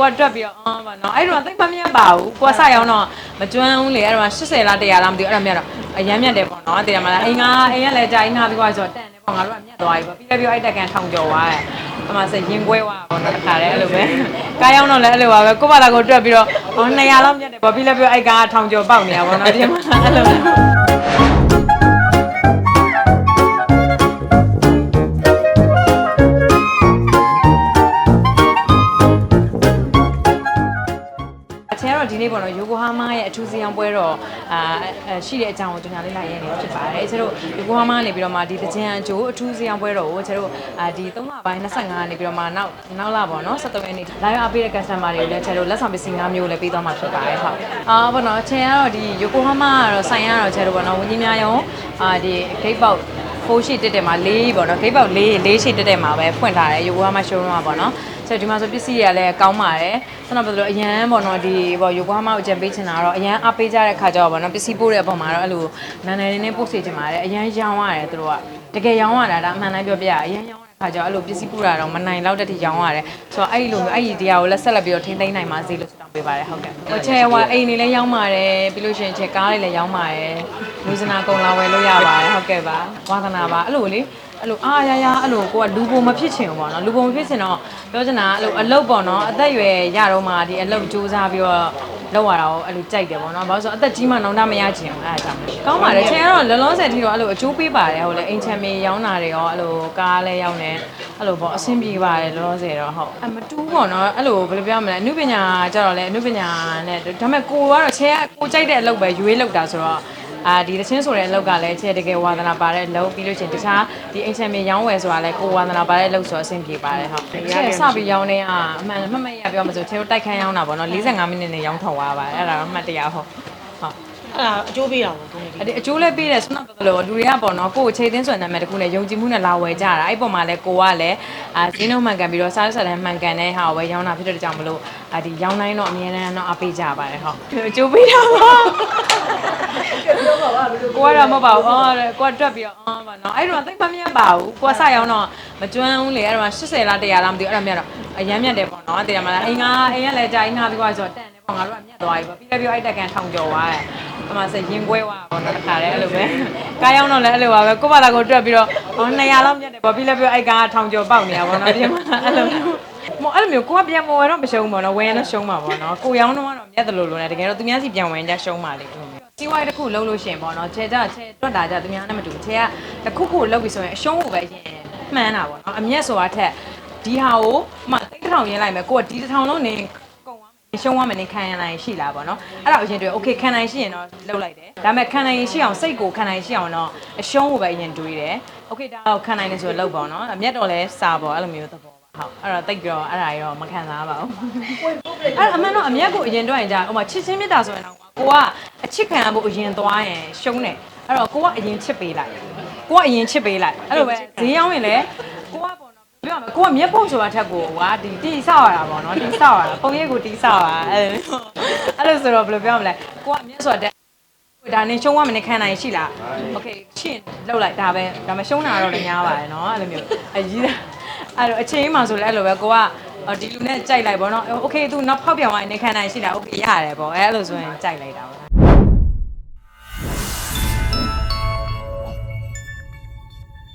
ကိုကတွက်ပြီးတော့အော်ပါနော်အဲ့တော့သိပ်မမြတ်ပါဘူးကိုကစရောက်တော့မကျွမ်းဘူးလေအဲ့တော့80လား100လားမသိဘူးအဲ့ဒါမြတ်တော့အရန်မြတ်တယ်ပေါ့နော်တည်ရမလားအိမ်ကအိမ်ကလည်းကြာကြီးငါပြီးသွားဆိုတော့တန်တယ်ပေါ့ငါတို့ကမြတ်သွားပြီပေါ့ပြီးလည်းပြီးအဲ့တက်ကန်ထောင်ကျော်သွားတယ်အမှစရင်ကွဲသွားပေါ့နော်တခါတည်းအဲ့လိုပဲကားရောက်တော့လည်းအဲ့လိုပါပဲကိုပါလာကိုတွက်ပြီးတော့ဟော200လောက်မြတ်တယ်ပေါ့ပြီးလည်းပြီးအဲ့ကားထောင်ကျော်ပေါက်နေတာပေါ့နော်တည်ရမလားအဲ့လို ဒီနေ့ပေါ့နော်ယိုကိုဟာမာရဲ့အထူးစီအောင်ပွဲတော့အာအဲရှိတဲ့အကြောင်းကိုကျွန်တော်လေးလာရနေဖြစ်ပါတယ်ကျတို့ယိုကိုဟာမာကနေပြီးတော့မှဒီတကြံအကျိုးအထူးစီအောင်ပွဲတော့ကိုကျတို့အာဒီ3လပိုင်း25ကနေပြီးတော့မှနောက်နောက်လာပေါ့နော်73ရက်နေ့လာရောက်အားပေးတဲ့ customer တွေကိုလည်းကျတို့လက်ဆောင်ပစ္စည်း၅မျိုးလည်းပေးသွားမှာဖြစ်ပါတယ်ဟုတ်အာပေါ့နော်အချဲကတော့ဒီယိုကိုဟာမာကတော့ဆိုင်ရတော့ကျတို့ပေါ့နော်ဝင်းကြီးများရုံအာဒီ gate box ဖိုးရှိတက်တက်မှာ၄ပေါ့နော်ဂိတ်ပေါက်၄၄ရှိတက်တက်မှာပဲဖွင့်ထားတယ်ယူဝါမရှိုးရုံးမှာပေါ့နော် ဆိုတော့ဒီမှာဆိုပစ္စည်းတွေကလည်းကောင်းပါတယ်ဆက်တော့ပြောလို့အရန်ပေါ့နော်ဒီပေါ့ယူဝါမကိုကြံပေးချင်တာတော့အရန်အားပေးကြတဲ့ခါကျတော့ပေါ့နော်ပစ္စည်းပို့တဲ့အပေါ်မှာတော့အဲ့လိုနန်းနယ်နေနေပို့စေချင်ပါတယ်အရန်ရောင်းရတယ်သူတို့ကတကယ်ရောင်းရတာဒါအမှန်တိုင်းပြောပြရအရန်ရောင်းရတဲ့ခါကျတော့အဲ့လိုပစ္စည်းပို့တာတော့မနိုင်တော့တဲ့ထိရောင်းရတယ်ဆိုတော့အဲ့ဒီလိုမျိုးအဲ့ဒီတရားကိုလက်ဆက်လက်ပြီးတော့ထိမ့်သိမ်းနိုင်ပါစေလို့ဆုတောင်းပေးပါတယ်ဟုတ်ကဲ့ဟိုချဲဟိုအိမ်နေလည်းရောင်းပါတယ်ပြီးလို့ရှိရင်ချဲကားလေးလည်းရောင်းပါတယ်လူစနာကုံလာဝယ်လို့ရပါတယ်ဟုတ်ကဲ့ပါဝါသနာပါအဲ့လိုလေ အဲ့လိုအာရရအဲ့လိုကိုကလူပုံမဖြစ်ချင်ဘူးပေါ့နော်လူပုံမဖြစ်ချင်တော့ပြောချင်တာအဲ့လိုအလုတ်ပေါ့နော်အသက်အရွယ်ရတော့မှဒီအလုတ်စူးစမ်းပြီးတော့လောက်ရတာကိုအဲ့လိုကြိုက်တယ်ပေါ့နော်ဘာလို့ဆိုအသက်ကြီးမှနောင်တမရချင်ဘူးအဲ့ဒါကြောင့်ကောင်းပါတယ်ချင်ကတော့လောလောဆယ်ထိတော့အဲ့လိုအကျိုးပေးပါတယ်ဟုတ်လေအိမ်ချမ်းမေးရောင်းတာတွေရောအဲ့လိုကားလည်းရောင်းတယ်အဲ့လိုပေါ့အဆင်ပြေပါတယ်လောလောဆယ်တော့ဟုတ်အမတူးပေါ့နော်အဲ့လိုဘယ်လိုပြောမလဲအနုပညာကြတော့လေအနုပညာနဲ့ဒါပေမဲ့ကိုကတော့ချဲကကိုကြိုက်တဲ့အလုပ်ပဲရွေးလုပ်တာဆိုတော့ အာဒီတချင်းဆိုတဲ့အလောက်ကလည်းချဲတကယ်ဝါသနာပါတဲ့အလုပ်ပြီးလို့ချင်းတခြားဒီအိမ်ချမ်းမြေရောင်းဝယ်ဆိုတာလည်းကိုဝါသနာပါတဲ့အလုပ်ဆိုတော့အဆင်ပြေပါတယ်ဟုတ်ချဲစပြီးရောင်းနေอ่ะအမှန်မှတ်မရပြောမဆိုချဲတို့တိုက်ခန်းရောင်းတာပေါ့နော်45မိနစ်နဲ့ရောင်းထောင်သွားပါတယ်အဲ့ဒါတော့မှတ်တရဟုတ်ဟုတ်အဲ့ဒါအကျိုးပေးတာပေါ့ကိုနေအဲ့ဒီအကျိုးလည်းပေးတယ်ဆွမ်းတော့လို့လူတွေကပေါ့နော်ကိုယ်ချိန်သင်းဆွမ်းနာမည်တခုနဲ့ယုံကြည်မှုနဲ့လာဝယ်ကြတာအဲ့ပေါ်မှာလည်းကိုကလည်းအာဈေးနှုန်းမှန်ကန်ပြီးတော့စားဆက်တဲ့မှန်ကန်တဲ့ဟာကိုပဲရောင်းတာဖြစ်တဲ့ကြောင့်မလို့အာဒီရောင်းတိုင်းတော့အများအားတော့အပေးကြပါတယ်ဟုတ်အကျိုးပေးတာပါ ကိုကတော့မဟုတ်ပါဘူးအော်ကိုကတွက်ပြီးတော့အော်ပါနော်အဲ့တော့သိပ်မမြတ်ပါဘူးကိုကစရောက်တော့မကျွမ်းဘူးလေအဲ့တော့80လား100လားမသိဘူးအဲ့ဒါမြတ်တော့အရန်မြတ်တယ်ပေါ့နော်တည်ရမလားအိမ်ကအိမ်ကလည်းကြာကြီးငါပြီးသွားဆိုတော့တန်တယ်ပေါ့ငါတို့ကမြတ်သွားပြီပေါ့ပြီးလည်းပြီးအဲ့တက်ကန်ထောင်ကျော်သွားတယ်အမှစရင်ကွဲသွားပေါ့နော်တခါတည်းအဲ့လိုပဲကားရောက်တော့လည်းအဲ့လိုပါပဲကိုပါလာကိုတွက်ပြီးတော့ဟော200လောက်မြတ်တယ်ပေါ့ပြီးလည်းပြီးအဲ့ကားထောင်ကျော်ပေါက်နေတာပေါ့နော်ပြင်မအဲ့လိုမောအဲ့လိုမျိုးကိုကပြန်မဝယ်တော့မရှုံးပါတော့ဝယ်ရင်တော့ရှုံးမှာပေါ့နော်ကိုရောင်းတော့ကတော့မြတ်တယ်လို့လို့ねတကယ်တော့သူများစီပြန်ဝယ်ရင်ကြရှုံးပါလေအဲ့လိုမျိုး စီးပွားရေးတစ်ခုလုပ်လို့ရှိရင်ပေါ့နော်ခြေကြခြေတွက်တာကြသူများနဲ့မတူခြေကတစ်ခုခုလုပ်ပြီဆိုရင်အရှုံးကိုပဲရင်မှန်းတာပေါ့နော်အမျက်ဆိုတာထက်ဒီဟာကိုမှတိတ်ထောင်ရင်းလိုက်မယ်ကိုကဒီတစ်ထောင်လုံးနေကုန်သွားမယ်ရှုံးသွားမယ်နေခံရနိုင်ရှိလားပေါ့နော်အဲ့ဒါအရင်တွေ့ okay ခံနိုင်ရှိရင်တော့လုပ်လိုက်တယ်ဒါပေမဲ့ခံနိုင်ရှိအောင်စိတ်ကိုခံနိုင်ရှိအောင်တော့အရှုံးကိုပဲအရင်တွေးတယ် okay ဒါကိုခံနိုင်တယ်ဆိုတော့လုပ်ပေါ့နော်အမျက်တော်လဲစာပေါ့အဲ့လိုမျိုးသဘောဟုတ်အဲ့တော့တိတ်ပြောအဲ့ဒါရောမခံစားပါဘူးအဲ့အမှန်တော့အမျက်ကိုအရင်တွေ့ရင်ကြာဟိုမှာချစ်ချင်းမေတ္တာဆိုရင်တော့ ကိုကအချစ်ခံရဖို့အရင်သွားရင်ရှုံးတယ်အဲ့တော့ကိုကအရင်ချစ်ပေးလိုက်ကိုကအရင်ချစ်ပေးလိုက်အဲ့လိုပဲဈေးရောက်ရင်လည်းကိုကပေါ့နော်ပြောရမယ်ကိုကမျက်ပုတ်ဆိုတာထက်ကိုကဒီတီဆောက်ရတာပေါ့နော်တီဆောက်ရတာပုံရိပ်ကိုတီဆောက်ရတာအဲ့လိုအဲ့လိုဆိုတော့ဘယ်လိုပြောမလဲကိုကမျက်ဆိုတာတက်ဒါနဲ့ရှုံးသွားမနေခံနိုင်ရှိလားโอเคရှင်းလောက်လိုက်ဒါပဲဒါမှရှုံးတာတော့လည်းများပါတယ်เนาะအဲ့လိုမျိုးအကြီးအဲ့တော့အချိန်မှဆိုလည်းအဲ့လိုပဲကိုက ဒီလူနဲ့ကြိုက်လိုက်ပေါ့နော်โอเค तू နောက်ဖောက်ပြောင်းသွားရင်နေခံနိုင်ရှိလားโอเคရတယ်ပေါ့အဲ့လိုဆိုရင်ကြိုက်လိုက်တာပေါ့